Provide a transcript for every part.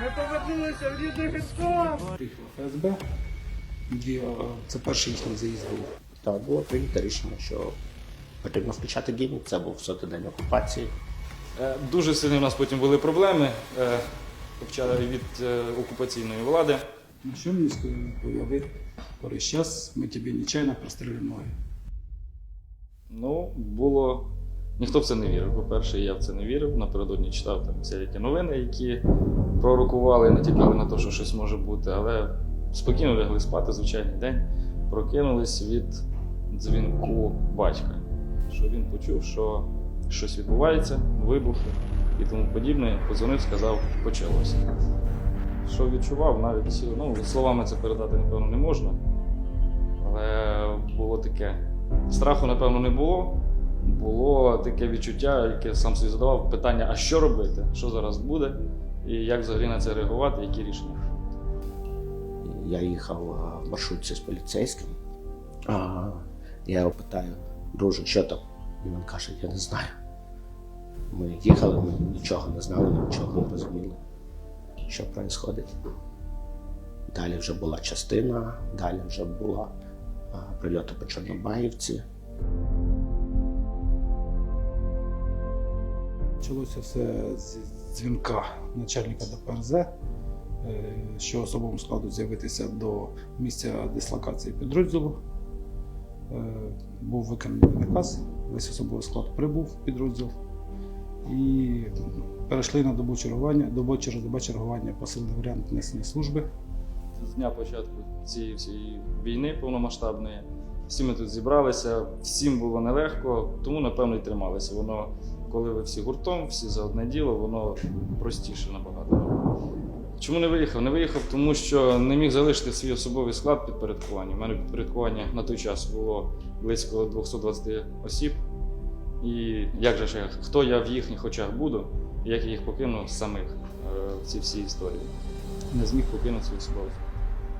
Ми повернулися в рідний Херсон! ФСБ. Це перший їхній заїзд був. Та було прийнято рішення, що потрібно включати гімн. Це був сотий день окупації. Е, Дуже сильні у нас потім були проблеми, е, почали від е, окупаційної влади. На що мені відповіли? Говорить, зараз ми тобі нечайно прострілимо ноги. Ну, було. Ніхто в це не вірив. По-перше, я в це не вірив. Напередодні читав там всякі новини, які пророкували, натякали на те, що щось може бути. Але спокійно лягли спати, звичайний день. Прокинулись від дзвінку батька. Що він почув, що щось відбувається, вибухи і тому подібне. Подзвонив, сказав, почалося. Що відчував, навіть ну, словами це передати, напевно, не можна. Але було таке. Страху, напевно, не було. Було таке відчуття, яке сам собі задавав питання: а що робити? Що зараз буде? І як взагалі на це реагувати, які рішення? Я їхав в маршрутці з поліцейським. А, я його питаю, друже, що там? І він каже, я не знаю. Ми їхали, ми нічого не знали, нічого не розуміли, що відбувається. Далі вже була частина, далі вже була а, прильоти по Чорнобаївці. Почалося все з дзвінка начальника ДПРЗ, е, що особовому складу з'явитися до місця дислокації підрозділу. Е, Був виконаний наказ, весь особовий склад прибув в підрозділ і перейшли на добу чергування, добу чергування посилений варіант несення служби. З дня початку цієї всієї війни повномасштабної. Всі ми тут зібралися, всім було нелегко, тому напевно і трималися. Воно, коли ви всі гуртом, всі за одне діло, воно простіше набагато. Чому не виїхав? Не виїхав, тому що не міг залишити свій особовий склад підпорядкування. У мене підпорядкування на той час було близько 220 осіб. І як же ж хто я в їхніх очах буду, і як я їх покину самих е, в цій всій історії. Не зміг покинути особовий склад.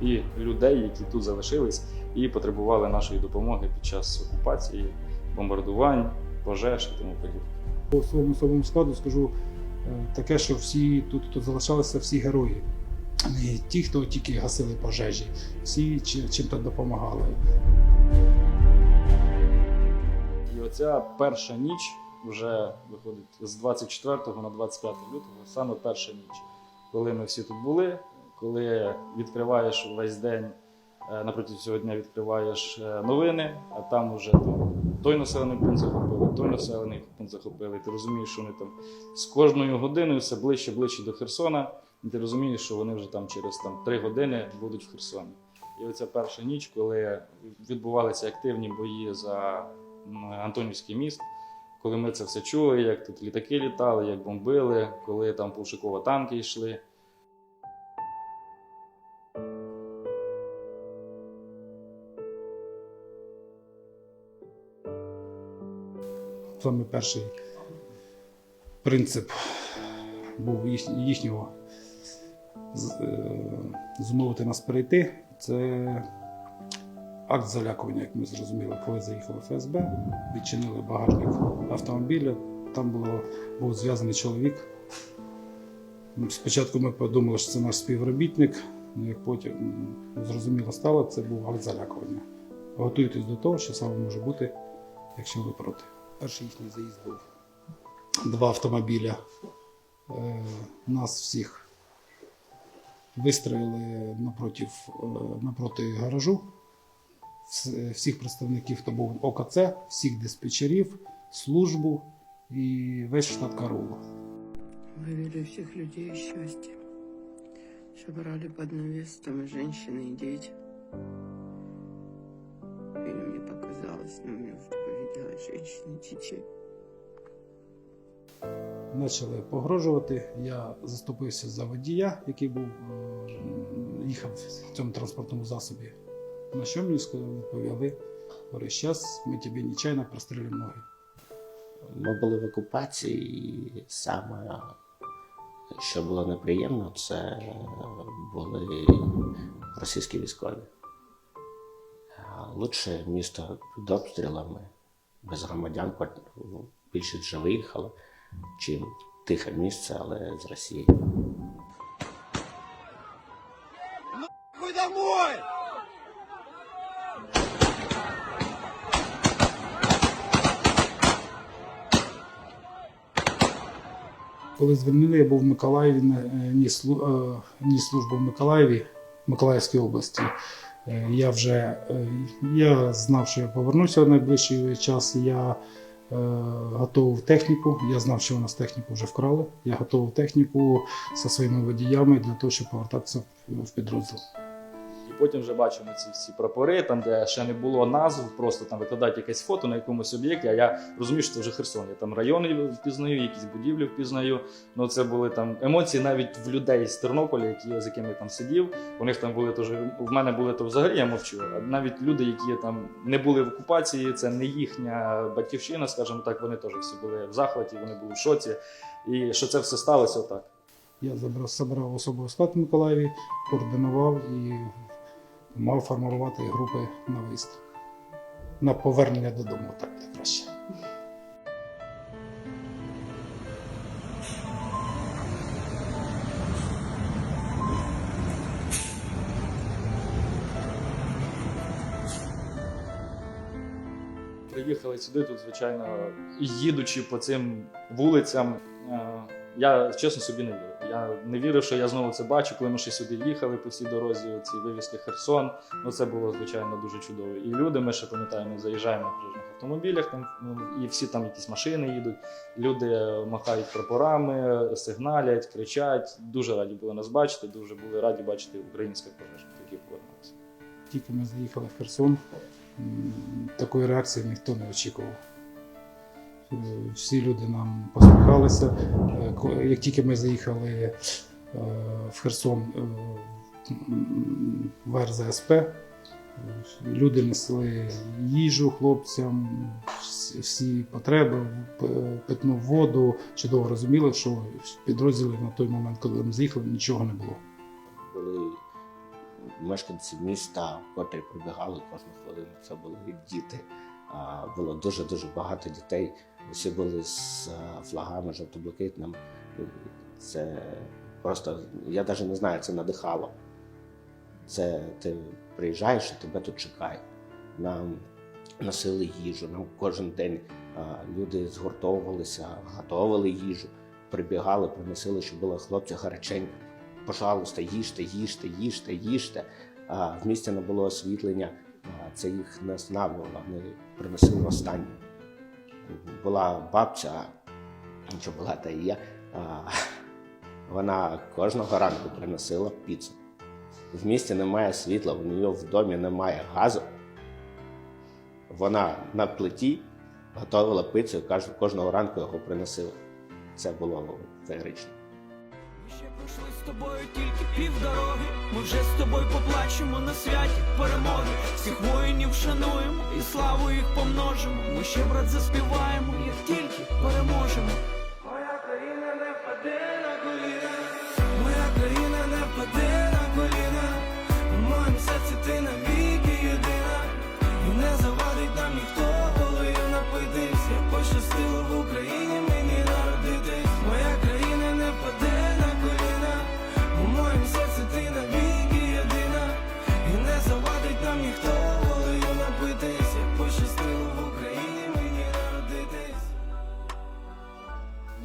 І людей, які тут залишились і потребували нашої допомоги під час окупації, бомбардувань, пожеж і тому подібне. По своєму особовому складу скажу е, таке, що всі тут, хто залишалися, всі герої. Не ті, хто тільки гасили пожежі, всі чи- чим-то допомагали. І оця перша ніч вже виходить з 24 на 25 лютого, саме перша ніч, коли ми всі тут були, коли відкриваєш весь день, е, напроти цього дня відкриваєш е, новини, а там уже там, той населений пункт захопили, той населений пункт захопили. Ти розумієш, що вони там з кожною годиною все ближче ближче до Херсона, і ти розумієш, що вони вже там через там, 3 години будуть в Херсоні. І оця перша ніч, коли відбувалися активні бої за Антонівський міст, коли ми це все чули, як тут літаки літали, як бомбили, коли там Пушикова танки йшли. Саме перший принцип був їхнього е, зумовити нас перейти. Це акт залякування, як ми зрозуміли, коли заїхали ФСБ, відчинили багажник автомобіля. Там було, був зв'язаний чоловік. Спочатку ми подумали, що це наш співробітник, але як потім зрозуміло стало, це був акт залякування. Готуйтесь до того, що саме може бути, якщо ви проти. Перший їхній заїзд був два автомобіля. Е, нас всіх вистроїли напроти, напроти гаражу. Вс- Всіх представників, хто був ОКЦ, всіх диспетчерів, службу і весь штат караулу. Вывели всех людей из счастья. Собрали под навес, там и женщины, и дети. Или мне показалось, но мне видела женщин и. Почали погрожувати. Я заступився за водія, який був, е, їхав в цьому транспортному засобі. На що мені відповіли, говорить, зараз ми тобі нечайно прострілимо ноги. Ми були в окупації, і саме, що було неприємно, це були російські військові. Лучше місто під обстрілами, без громадян, ну, більшість вже виїхало, чим тихе місце, але з Росії. Коли звільнили, я був в Миколаєві, е, ніс, е, ніс службу в Миколаєві, Миколаївській області. Е, Я вже е, я знав, що я повернуся в найближчий час. Я е, готував техніку. Я знав, що у нас техніку вже вкрали. Я готував техніку зі своїми водіями для того, щоб повертатися в- в підрозділ. Потім вже бачимо ці всі прапори, там, де ще не було назв, просто там викладають якесь фото на якомусь об'єкті. А я розумію, що це вже Херсон. Я там райони впізнаю, якісь будівлі впізнаю. Ну це були там емоції навіть в людей з Тернополя, які з якими там сидів. У них там були теж. В мене були то взагалі я мовчу. Навіть люди, які там не були в окупації, це не їхня батьківщина, скажімо так. Вони теж всі були в захваті, вони були в шоці. І що це все сталося отак. Я забрав, забрав особовий склад в Миколаєві, координував і мав формувати групи на виїзд. На повернення додому, так буде краще. Приїхали сюди, тут, звичайно, їдучи по цим вулицям, е, я чесно собі не вірив. Я не вірив, що я знову це бачу, коли ми ще сюди їхали по цій дорозі, ці вивіски Херсон. Ну це було звичайно дуже чудово. І люди, ми ще пам'ятаємо, заїжджаємо на пожежних автомобілях, там ну, і всі там якісь машини їдуть. Люди махають прапорами, сигналять, кричать. Дуже раді були нас бачити. Дуже були раді бачити українських пожежних, які повернулися. Тільки ми заїхали в Херсон, такої реакції ніхто не очікував. Всі люди нам посміхалися. Е, Як тільки ми заїхали е, в Херсон е, в РЗСП, люди несли їжу хлопцям, всі- потреби, питну воду. Чудово розуміли, що в підрозділі на той момент, коли ми заїхали, нічого не було. були мешканці міста, котрі прибігали кожну хвилину. Це були діти. Було дуже дуже багато дітей. Усі були з флагами жовто-блакитними. Це просто я навіть не знаю, це надихало. Це ти приїжджаєш і тебе тут чекають. Нам носили їжу. Нам кожен день а, люди згуртовувалися, готували їжу, прибігали, приносили, щоб було хлопці гаряченько пожалуйста, їжте, їжте, їжте, їжте. А в місті не було освітлення, це їх не останавливало, вони приносили останнє. Була бабця, що була та і є, вона кожного ранку приносила піцу. В місті немає світла, у неї в домі немає газу. Вона на плиті готувала пиццю і кожного ранку його приносила. Це було феєрично. Ще пройшли з тобою тільки півдороги. Ми вже з тобою поплачемо на святі перемоги. Всіх воїнів шануємо і славу їх помножимо. Ми ще брат заспіваємо, як тільки переможемо.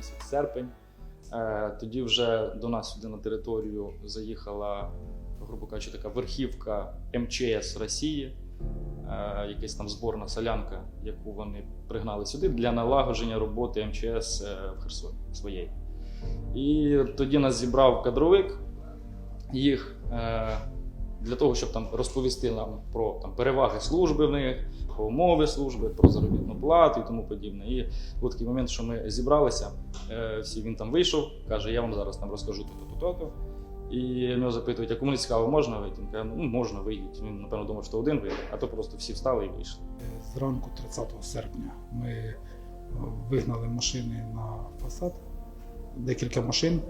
Місяць серпень. Е, Тоді вже до нас сюди на територію заїхала, грубо кажучи, така верхівка МЧС Росії, е, якась там зборна солянка, яку вони пригнали сюди для налагодження роботи МЧС е, в Херсоні своєї. І тоді нас зібрав кадровик їх для того, щоб там розповісти нам про там, переваги служби в них, про умови служби, про заробітну плату і тому подібне. І був такий момент, що ми зібралися, е, всі він там вийшов, каже, я вам зараз там розкажу то-то, то-то. І нього запитують, а кому не цікаво, можна вийти? Він каже, ну можна вийти. Він, напевно, думав, що один вийде, а то просто всі встали і вийшли. Зранку 30 серпня ми е, вигнали машини на фасад, декілька машин,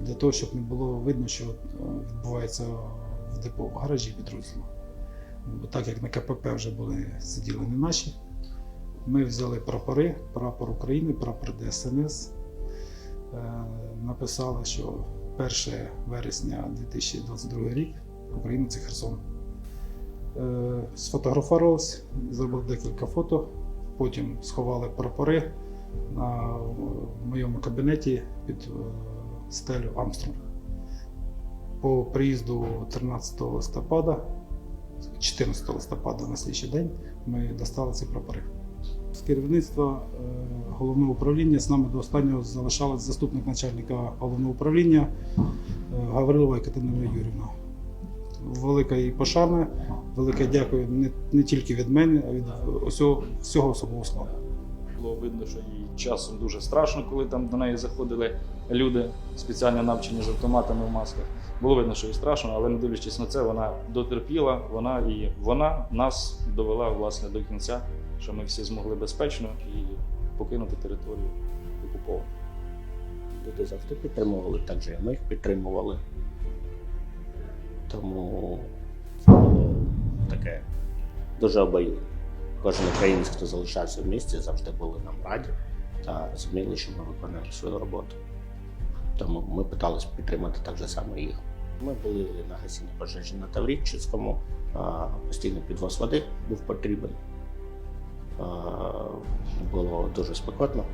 для того, щоб не було видно, що е, відбувається депо в гаражі підрозділу. Бо так як на КПП вже були сиділи не наші, ми взяли прапори, прапор України, прапор ДСНС. Е, Написали, що 1 вересня 2022 рік України це Херсон. Е, Сфотографувалися, зробили декілька фото, потім сховали прапори на моєму кабінеті під е, стелю Амстронг. По приїзду 13 листопада, 14 листопада на слідчий день, ми достали ці прапори. З керівництва е, головного управління з нами до останнього залишалась заступник начальника головного управління е, Гаврилова Екатерина Юрівна. Велика їй пошана, велике дякую не, не тільки від мене, а від усього, всього особового складу. Було видно, що їй часом дуже страшно, коли там до неї заходили люди, спеціально навчені з автоматами в масках. Було видно, що їй страшно, але не дивлячись на це, вона дотерпіла, вона і вона нас довела власне до кінця, що ми всі змогли безпечно і покинути територію окуповану. Люди завжди підтримували, так же ми їх підтримували. Тому це було таке дуже обоюдне. Кожен українець, хто залишався в місті, завжди були нам раді та розуміли, що ми виконуємо свою роботу. Тому ми намагалися підтримати так же само їх. Ми були на гасінні пожежі на Таврічському, а, постійний підвоз води був потрібен. Було дуже спекотно.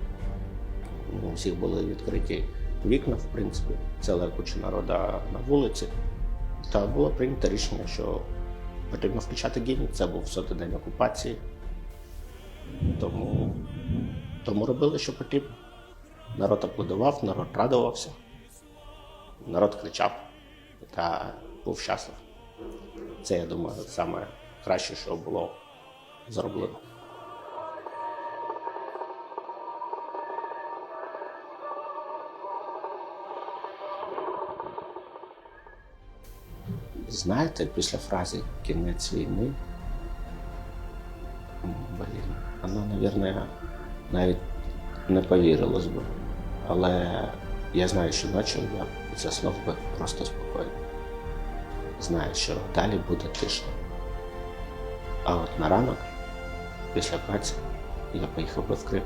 У всіх були відкриті вікна, в принципі, ціла куча народу на вулиці. Та було прийнято рішення, що потрібно включати гімн. Це був сотий день окупації. Тому, тому робили, що потрібно. Народ аплодував, народ радувався, народ кричав та був щаслив. Це, я думаю, саме краще, що було зроблено. Знаєте, після фрази кінець війни, вона, навіть не повірилось би. Але я знаю, що ночі я заснув би просто спокійно. Знаю, що далі буде тиша. А от на ранок, після праці, я поїхав би в Крим.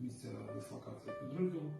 Місця дислокації підрозділу.